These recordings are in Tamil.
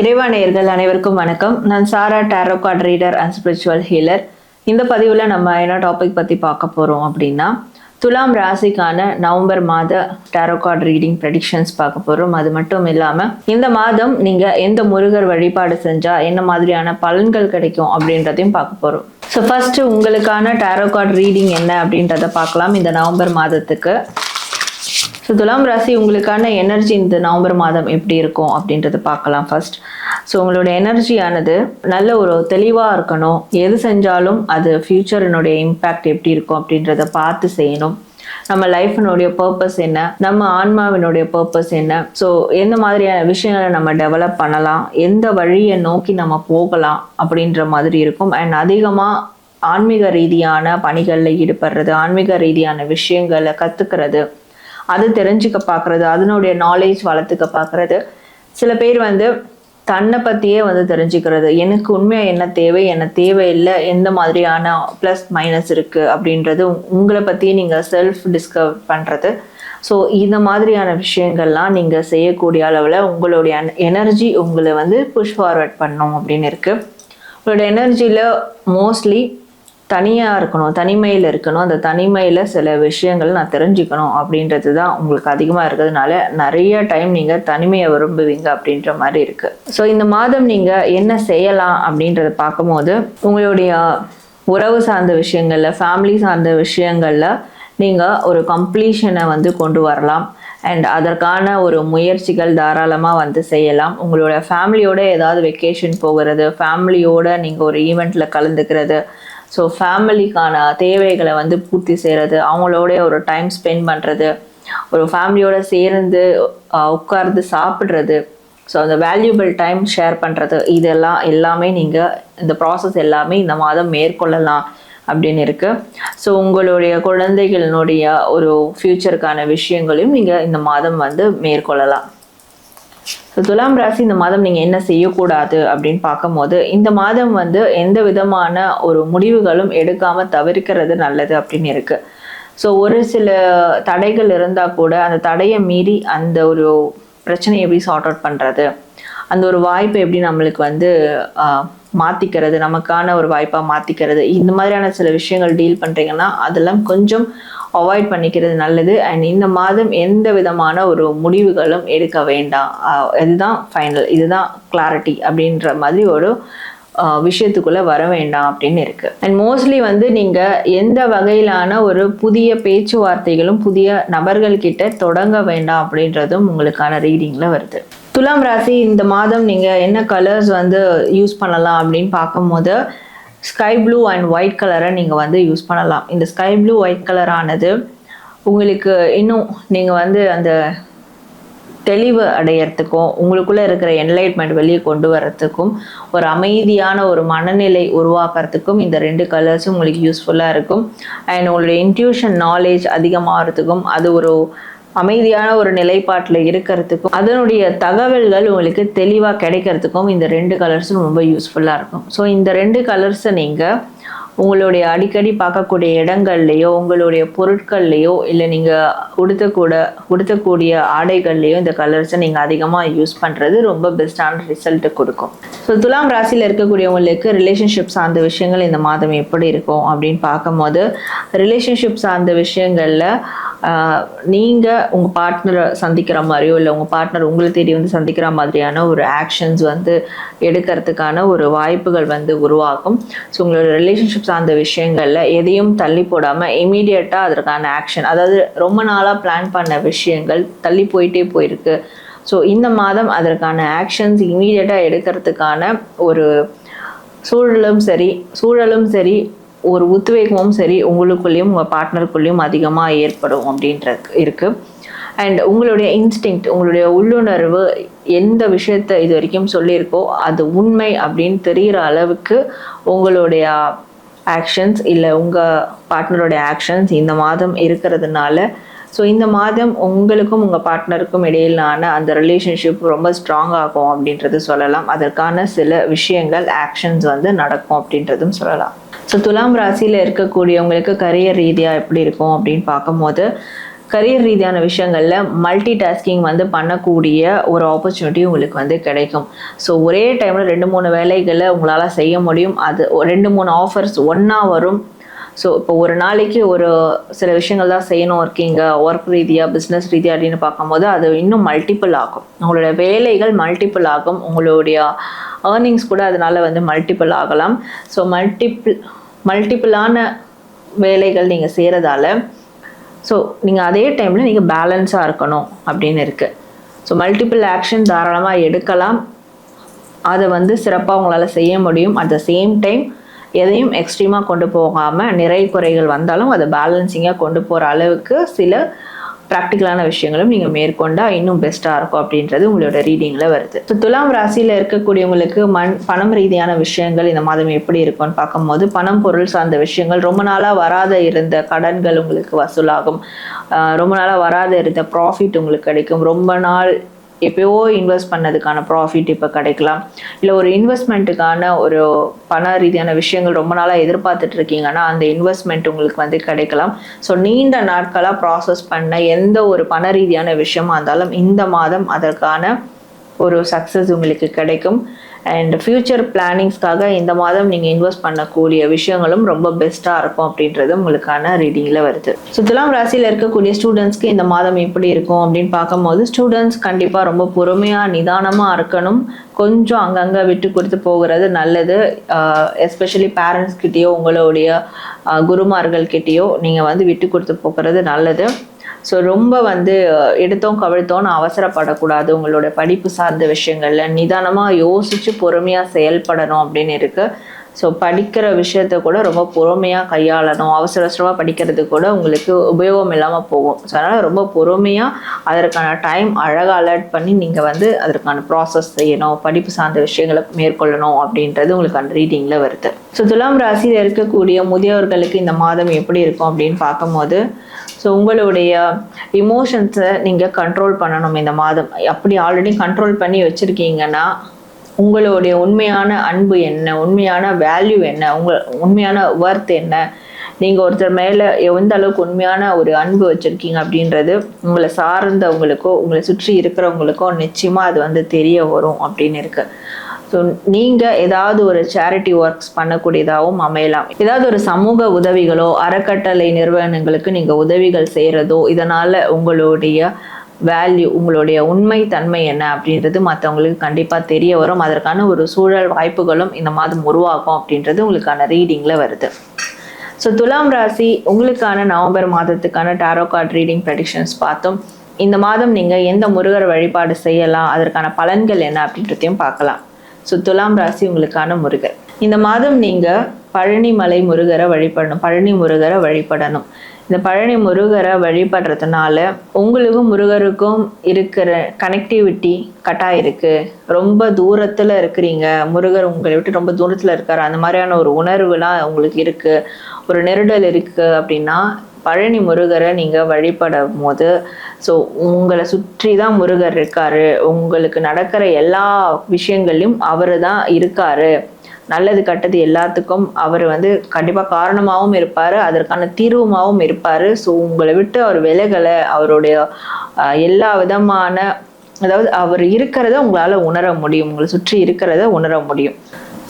இறைவானையர்கள் அனைவருக்கும் வணக்கம். நான் Sara tarot card reader and spiritual healer இந்த பதிவில் நம்ம என்ன டாபிக் பற்றி பார்க்க போகிறோம் அப்படின்னா துலாம் ராசிக்கான நவம்பர் மாத டேரோ கார்ட் ரீடிங் ப்ரெடிக்ஷன்ஸ் பார்க்க போகிறோம் அது மட்டும் இல்லாமல் இந்த மாதம் நீங்கள் எந்த முருகர் வழிபாடு செஞ்சால் என்ன மாதிரியான பலன்கள் கிடைக்கும் அப்படின்றதையும் பார்க்க போகிறோம் ஸோ ஃபஸ்ட்டு உங்களுக்கான டேரோ கார்டு ரீடிங் என்ன அப்படின்றத பார்க்கலாம். இந்த நவம்பர் மாதத்துக்கு. ஸோ துலாம் ராசி உங்களுக்கான எனர்ஜி இந்த நவம்பர் மாதம் எப்படி இருக்கும் அப்படின்றத பார்க்கலாம் ஃபர்ஸ்ட் ஸோ உங்களோட எனர்ஜியானது நல்ல ஒரு தெளிவாக இருக்கணும். எது செஞ்சாலும் அது ஃப்யூச்சரினுடைய இம்பேக்ட் எப்படி இருக்கும் அப்படின்றத பார்த்து செய்யணும். நம்ம லைஃபினுடைய பர்பஸ் என்ன? நம்ம ஆன்மாவினுடைய பர்பஸ் என்ன? ஸோ எந்த மாதிரியான விஷயங்களை நம்ம டெவலப் பண்ணலாம்? எந்த வழியை நோக்கி நம்ம போகலாம் அப்படின்ற மாதிரி இருக்கும். அண்ட் அதிகமாக ஆன்மீக ரீதியான பணிகளில் ஈடுபடுறது ஆன்மீக ரீதியான விஷயங்களை கற்றுக்கிறது அது தெரிஞ்சுக்க பார்க்குறது அதனுடைய நாலேஜ் வளர்த்துக்க பார்க்குறது சில பேர் வந்து தன்னை பற்றியே வந்து தெரிஞ்சுக்கிறது. எனக்கு உண்மையாக என்ன தேவை என்ன தேவையில்லை எந்த மாதிரியான ப்ளஸ் மைனஸ் இருக்குது அப்படின்றது உங்- உங்களை பற்றியே நீங்கள் செல்ஃப் டிஸ்கவர் பண்ணுறது ஸோ இந்த மாதிரியான விஷயங்கள்லாம் நீங்கள் செய்யக்கூடிய அளவில் உங்களுடைய எனர்ஜி உங்களை வந்து புஷ் ஃபார்வர்ட் பண்ணும் அப்படின்னு இருக்குது உங்களோட எனர்ஜியில் மோஸ்ட்லி தனியாக இருக்கணும் தனிமையில் இருக்கணும். அந்த தனிமையில் சில விஷயங்கள் நான் தெரிஞ்சுக்கணும் அப்படின்றது தான் உங்களுக்கு அதிகமாக இருக்கிறதுனால நிறைய டைம் நீங்கள் தனிமையை விரும்புவீங்க அப்படின்ற மாதிரி இருக்குது ஸோ இந்த மாதம் நீங்கள் என்ன செய்யலாம் அப்படின்றத பார்க்கும்போது உங்களுடைய உறவு சார்ந்த விஷயங்களில் ஃபேமிலி சார்ந்த விஷயங்களில் நீங்கள் ஒரு கம்ப்ளீஷனை வந்து கொண்டு வரலாம். அண்ட் அதற்கான ஒரு முயற்சிகள் தாராளமாக வந்து செய்யலாம். உங்களோட ஃபேமிலியோட ஏதாவது வெக்கேஷன் போகிறது ஃபேமிலியோட நீங்கள் ஒரு ஈவெண்ட்டில் கலந்துக்கிறது ஸோ ஃபேமிலிக்கான தேவைகளை வந்து பூர்த்தி செய்கிறது அவங்களோட ஒரு டைம் ஸ்பெண்ட் பண்ணுறது ஒரு ஃபேமிலியோட சேர்ந்து உட்கார்ந்து சாப்பிட்றது ஸோ அந்த வேல்யூபிள் டைம் ஷேர் பண்ணுறது இதெல்லாம் எல்லாமே நீங்கள் இந்த ப்ராசஸ் எல்லாமே இந்த மாதம் மேற்கொள்ளலாம் அப்படின்னு இருக்குது ஸோ உங்களுடைய குழந்தைகளினுடைய ஒரு ஃப்யூச்சருக்கான விஷயங்களையும் நீங்கள் இந்த மாதம் வந்து மேற்கொள்ளலாம். ஸோ துலாம் ராசி இந்த மாதம் நீங்கள் என்ன செய்யக்கூடாது அப்படின்னு பார்க்கும்போது இந்த மாதம் வந்து எந்த விதமான ஒரு முடிவுகளும் எடுக்காமல் தவிர்க்கிறது நல்லது அப்படின்னு இருக்கு. ஸோ ஒரு சில தடைகள் இருந்தால் கூட அந்த தடையை மீறி அந்த ஒரு பிரச்சனையை எப்படி சார்ட் அவுட் பண்ணுறது அந்த ஒரு வாய்ப்பை எப்படி நம்மளுக்கு வந்து மாற்றிக்கிறது மாத்திக்கிறது நமக்கான ஒரு வாய்ப்பாக மாத்திக்கிறது இந்த மாதிரியான சில விஷயங்கள் டீல் பண்ணுறீங்கன்னா அதெல்லாம் கொஞ்சம் அவாய்ட் பண்ணிக்கிறது நல்லது. அண்ட் இந்த மாதம் எந்த விதமான ஒரு முடிவுகளும் எடுக்க வேண்டாம். இதுதான் ஃபைனல் இதுதான் கிளாரிட்டி அப்படின்ற மாதிரி ஒரு விஷயத்துக்குள்ளே விஷயத்துக்குள்ள வர வேண்டாம் அப்படின்னு இருக்கு. அண்ட் மோஸ்ட்லி வந்து நீங்க எந்த வகையிலான ஒரு புதிய பேச்சுவார்த்தைகளும் புதிய நபர்கள் கிட்ட தொடங்க வேண்டாம் அப்படின்றதும் உங்களுக்கான ரீடிங்ல வருது. துலாம் ராசி இந்த மாதம் நீங்க என்ன கலர்ஸ் வந்து யூஸ் பண்ணலாம் அப்படின்னு பார்க்கும்போது ஸ்கை ப்ளூ அண்ட் ஒயிட் கலரை நீங்கள் வந்து யூஸ் பண்ணலாம். இந்த ஸ்கை ப்ளூ ஒயிட் கலரானது உங்களுக்கு இன்னும் நீங்கள் வந்து அந்த தெளிவு அடையறதுக்கும் உங்களுக்குள்ளே இருக்கிற என்லைட்மெண்ட் வெளியே கொண்டு வர்றதுக்கும் ஒரு அமைதியான ஒரு மனநிலை உருவாக்குறதுக்கும் இந்த ரெண்டு கலர்ஸும் உங்களுக்கு யூஸ்ஃபுல்லாக இருக்கும். அண்ட் உங்களுடைய இன்ட்யூஷன் நாலேஜ் அதிகமாகிறதுக்கும் அது ஒரு அமைதியான ஒரு நிலைப்பாட்டில் இருக்கிறதுக்கும் அதனுடைய தகவல்கள் உங்களுக்கு தெளிவாக கிடைக்கிறதுக்கும் இந்த ரெண்டு கலர்ஸும் ரொம்ப யூஸ்ஃபுல்லாக இருக்கும். ஸோ இந்த ரெண்டு கலர்ஸை நீங்கள் உங்களுடைய அடிக்கடி பார்க்கக்கூடிய இடங்கள்லையோ உங்களுடைய பொருட்கள்லையோ இல்லை நீங்கள் உடுத்தக்கூட உடுத்தக்கூடிய ஆடைகள்லையோ இந்த கலர்ஸை நீங்கள் அதிகமாக யூஸ் பண்ணுறது ரொம்ப பெஸ்ட்டான ரிசல்ட்டு கொடுக்கும். ஸோ துலாம் ராசியில் இருக்கக்கூடியவங்களுக்கு ரிலேஷன்ஷிப் சார்ந்த விஷயங்கள் இந்த மாதம் எப்படி இருக்கும் அப்படின்னு பார்க்கும்போது ரிலேஷன்ஷிப் சார்ந்த விஷயங்களில் நீங்கள் உங்கள் பார்ட்னரை சந்திக்கிற மாதிரியோ இல்லை உங்கள் பார்ட்னர் உங்களை தேடி வந்து சந்திக்கிற மாதிரியான ஒரு ஆக்ஷன்ஸ் வந்து எடுக்கிறதுக்கான ஒரு வாய்ப்புகள் வந்து உருவாகும். ஸோ உங்களோட ரிலேஷன்ஷிப் சார்ந்த விஷயங்களில் எதையும் தள்ளி போடாமல் இமீடியட்டாக அதற்கான ஆக்ஷன் அதாவது ரொம்ப நாளாக பிளான் பண்ண விஷயங்கள் தள்ளி போயிட்டே போயிருக்கு. ஸோ இந்த மாதம் அதற்கான ஆக்ஷன்ஸ் இமீடியட்டாக எடுக்கிறதுக்கான ஒரு சூழலும் சரி சூழலும் சரி ஒரு உத்வேகமும் சரி உங்களுக்குள்ளேயும் உங்கள் பார்ட்னருக்குள்ளேயும் அதிகமாக ஏற்படும் அப்படின்ற இருக்கு. அண்ட் உங்களுடைய இன்ஸ்டிங்க்ட் உங்களுடைய உள்ளுணர்வு எந்த விஷயத்தை இது வரைக்கும் சொல்லியிருக்கோ அது உண்மை அப்படின்னு தெரிகிற அளவுக்கு உங்களுடைய ஆக்ஷன்ஸ் இல்லை உங்கள் பார்ட்னருடைய ஆக்ஷன்ஸ் இந்த மாதம் இருக்கிறதுனால ஸோ இந்த மாதம் உங்களுக்கும் உங்கள் பார்ட்னருக்கும் இடையிலான அந்த ரிலேஷன்ஷிப் ரொம்ப ஸ்ட்ராங் ஆகும் அப்படின்றது சொல்லலாம். அதற்கான சில விஷயங்கள் ஆக்ஷன்ஸ் வந்து நடக்கும் அப்படின்றதும் சொல்லலாம். ஸோ துலாம் ராசியில் இருக்கக்கூடியவங்களுக்கு கரியர் ரீதியாக எப்படி இருக்கும் அப்படின்னு பார்க்கும்போது கரியர் ரீதியான விஷயங்களில் மல்டி டாஸ்கிங் வந்து பண்ணக்கூடிய ஒரு ஆப்பர்ச்சுனிட்டி உங்களுக்கு வந்து கிடைக்கும். ஸோ ஒரே டைமில் ரெண்டு மூணு வேலைகளை உங்களால் செய்ய முடியும். அது ரெண்டு மூணு ஆஃபர்ஸ் ஒன்றா வரும். ஸோ இப்போ ஒரு நாளைக்கு ஒரு சில விஷயங்கள் தான் செய்யணும் இருக்கீங்க ஒர்க் ரீதியாக பிஸ்னஸ் ரீதியாக அப்படின்னு பார்க்கும்போது அது இன்னும் மல்டிபிள் ஆகும். உங்களோட வேலைகள் மல்டிபிள் ஆகும். உங்களுடைய ஏர்னிங்ஸ் கூட அதனால வந்து மல்டிபிள் ஆகலாம். ஸோ மல்டிபிள் மல்டிபிளான வேலைகள் நீங்கள் செய்கிறதால ஸோ நீங்கள் அதே டைமில் நீங்கள் பேலன்ஸாக இருக்கணும் அப்படின்னு இருக்குது ஸோ மல்டிபிள் ஆக்ஷன் தாராளமாக எடுக்கலாம். அதை வந்து சிறப்பாக உங்களால் செய்ய முடியும். அட் த சேம் டைம் எதையும் எக்ஸ்ட்ரீமாக கொண்டு போகாமல் நிறை குறைகள் வந்தாலும் அதை பேலன்சிங்காக கொண்டு போகிற அளவுக்கு சில ப்ராக்டிக்கலான விஷயங்களும் நீங்கள் மேற்கொண்டால் இன்னும் பெஸ்ட்டாக இருக்கும் அப்படின்றது உங்களோட ரீடிங்கில் வருது. ஸோ துலாம் ராசியில் இருக்கக்கூடியவங்களுக்கு மண் பணம் ரீதியான விஷயங்கள் இந்த மாதம் எப்படி இருக்கும்னு பார்க்கும்போது பணம் பொருள் சார்ந்த விஷயங்கள் ரொம்ப நாளாக வராத இருந்த கடன்கள் உங்களுக்கு வசூலாகும். ரொம்ப நாளாக வராத இருந்த ப்ராஃபிட் உங்களுக்கு கிடைக்கும். ரொம்ப நாள் எப்பயோ இன்வெஸ்ட் பண்ணதுக்கான ப்ராஃபிட் இப்போ கிடைக்கலாம். இல்லை ஒரு இன்வெஸ்ட்மெண்ட்டுக்கான ஒரு பண ரீதியான விஷயங்கள் ரொம்ப நாளாக எதிர்பார்த்துட்டு இருக்கீங்கன்னா அந்த இன்வெஸ்ட்மெண்ட் உங்களுக்கு வந்து கிடைக்கலாம். ஸோ நீண்ட நாட்களாக ப்ராசஸ் பண்ண எந்த ஒரு பண ரீதியான விஷயமா இருந்தாலும் இந்த மாதம் அதற்கான ஒரு சக்ஸஸ் உங்களுக்கு கிடைக்கும். அண்ட் ஃப்யூச்சர் பிளானிங்ஸ்க்காக இந்த மாதம் நீங்கள் இன்வெஸ்ட் பண்ணக்கூடிய விஷயங்களும் ரொம்ப பெஸ்ட்டாக இருக்கும் அப்படின்றது உங்களுக்கான ரீடிங்கில் வருது. ஸோ துலாம் ராசியில் இருக்கக்கூடிய ஸ்டூடெண்ட்ஸ்க்கு இந்த மாதம் எப்படி இருக்கும் அப்படின்னு பார்க்கும்போது ஸ்டூடெண்ட்ஸ் கண்டிப்பாக ரொம்ப பொறுமையாக நிதானமாக இருக்கணும். கொஞ்சம் அங்கங்கே விட்டு கொடுத்து போகிறது நல்லது. எஸ்பெஷலி பேரண்ட்ஸ்கிட்டேயோ உங்களுடைய குருமார்கள்கிட்டேயோ நீங்கள் வந்து விட்டு கொடுத்து போகிறது நல்லது. ஸோ ரொம்ப வந்து எடுத்தோம் கவிழ்த்தோன்னு அவசரப்படக்கூடாது. உங்களோட படிப்பு சார்ந்த விஷயங்களில் நிதானமாக யோசித்து பொறுமையாக செயல்படணும் அப்படின்னு இருக்குது ஸோ படிக்கிற விஷயத்த கூட ரொம்ப பொறுமையாக கையாளணும். அவசர அவசரமாக படிக்கிறது கூட உங்களுக்கு உபயோகம் இல்லாமல் போகும். ஸோ அதனால் ரொம்ப பொறுமையாக அதற்கான டைம் அழகாக அலர்ட் பண்ணி நீங்கள் வந்து அதற்கான ப்ராசஸ் செய்யணும். படிப்பு சார்ந்த விஷயங்களை மேற்கொள்ளணும் அப்படின்றது உங்களுக்கு அந்த ரீடிங்கில் வருது. ஸோ துலாம் ராசியில் இருக்கக்கூடிய முதியவர்களுக்கு இந்த மாதம் எப்படி இருக்கும் அப்படின்னு பார்க்கும்போது ஸோ உங்களுடைய இமோஷன்ஸை நீங்கள் கண்ட்ரோல் பண்ணணும் இந்த மாதம். அப்படி ஆல்ரெடி கண்ட்ரோல் பண்ணி வச்சுருக்கீங்கன்னா உங்களுடைய உண்மையான அன்பு என்ன? உண்மையான வேல்யூ என்ன? உங்கள் உண்மையான ஒர்த் என்ன? நீங்கள் ஒருத்தர் மேலே எந்த அளவுக்கு உண்மையான ஒரு அன்பு வச்சுருக்கீங்க அப்படின்றது உங்களை சார்ந்தவங்களுக்கோ உங்களை சுற்றி இருக்கிறவங்களுக்கோ நிச்சயமாக அது வந்து தெரிய வரும் அப்படின்னு இருக்குது ஸோ நீங்கள் ஏதாவது ஒரு சேரிட்டி ஒர்க்ஸ் பண்ணக்கூடியதாகவும் அமையலாம். ஏதாவது ஒரு சமூக உதவிகளோ அறக்கட்டளை நிறுவனங்களுக்கு நீங்கள் உதவிகள் செய்கிறதோ இதனால் உங்களுடைய வேல்யூ உங்களுடைய உண்மை தன்மை என்ன அப்படின்றது மற்றவங்களுக்கு கண்டிப்பாக தெரிய வரும். அதற்கான ஒரு சூழல் வாய்ப்புகளும் இந்த மாதம் உருவாகும் அப்படின்றது உங்களுக்கான ரீடிங்கில் வருது. ஸோ துலாம் ராசி உங்களுக்கான நவம்பர் மாதத்துக்கான டாரோ கார்ட் ரீடிங் ப்ரெடிக்ஷன்ஸ் பார்த்தோம். இந்த மாதம் நீங்கள் எந்த முருகர் வழிபாடு செய்யலாம் அதற்கான பலன்கள் என்ன அப்படின்றதையும் பார்க்கலாம். ஸோ துலாம் ராசி உங்களுக்கான முருகர். இந்த மாதம் நீங்கள் பழனி மலை முருகரை வழிபடணும் பழனி முருகரை வழிபடணும். இந்த பழனி முருகரை வழிபடுறதுனால உங்களுக்கும் முருகருக்கும் இருக்கிற கனெக்டிவிட்டி கட்டாக இருக்குது ரொம்ப தூரத்தில் இருக்கிறீங்க. முருகர் உங்களை விட்டு ரொம்ப தூரத்தில் இருக்கார். அந்த மாதிரியான ஒரு உணர்வுலாம் உங்களுக்கு இருக்குது ஒரு நெருடல் இருக்குது அப்படின்னா பழனி முருகரை நீங்கள் வழிபடும் போது ஸோ உங்களை சுற்றி தான் முருகர் இருக்கார். உங்களுக்கு நடக்கிற எல்லா விஷயங்களையும் அவர் தான் இருக்கார். நல்லது கட்டது எல்லாத்துக்கும் அவர் வந்து கண்டிப்பாக காரணமாகவும் இருப்பார் அதற்கான தீர்வுமாகவும் இருப்பார். ஸோ உங்களை விட்டு அவர் விலகலை அவருடைய எல்லா விதமான அதாவது அவர் இருக்கிறத உங்களால் உணர முடியும். உங்களை சுற்றி இருக்கிறத உணர முடியும்.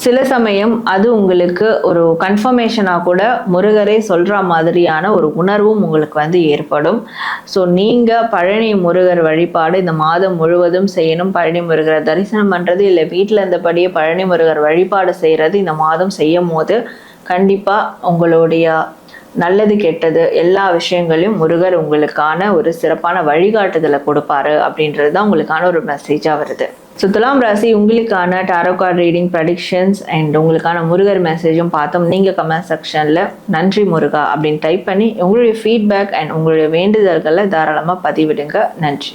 சில சமயம் அது உங்களுக்கு ஒரு கன்ஃபர்மேஷனாக கூட முருகரே சொல்கிற மாதிரியான ஒரு உணர்வும் உங்களுக்கு வந்து ஏற்படும். ஸோ நீங்கள் பழனி முருகர் வழிபாடு இந்த மாதம் முழுவதும் செய்யணும். பழனி முருகரை தரிசனம் பண்ணுறது இல்லை வீட்டில் இருந்தபடியே பழனி முருகர் வழிபாடு செய்கிறது இந்த மாதம் செய்யும் போது கண்டிப்பாக உங்களுடைய நல்லது கெட்டது எல்லா விஷயங்களையும் முருகர் உங்களுக்கான ஒரு சிறப்பான வழிகாட்டுதலை கொடுப்பாரு அப்படின்றது தான் உங்களுக்கான ஒரு மெசேஜாக வருது. ஸோ துலாம் ராசி உங்களுக்கான tarot card reading predictions and உங்களுக்கான முருகர் மெசேஜும் பார்த்தோம். நீங்கள் கமெண்ட் செக்ஷனில் நன்றி முருகா அப்படின்னு டைப் பண்ணி உங்களுடைய ஃபீட்பேக் அண்ட் உங்களுடைய வேண்டுதல்களை தாராளமாக பதிவிடுங்க. நன்றி.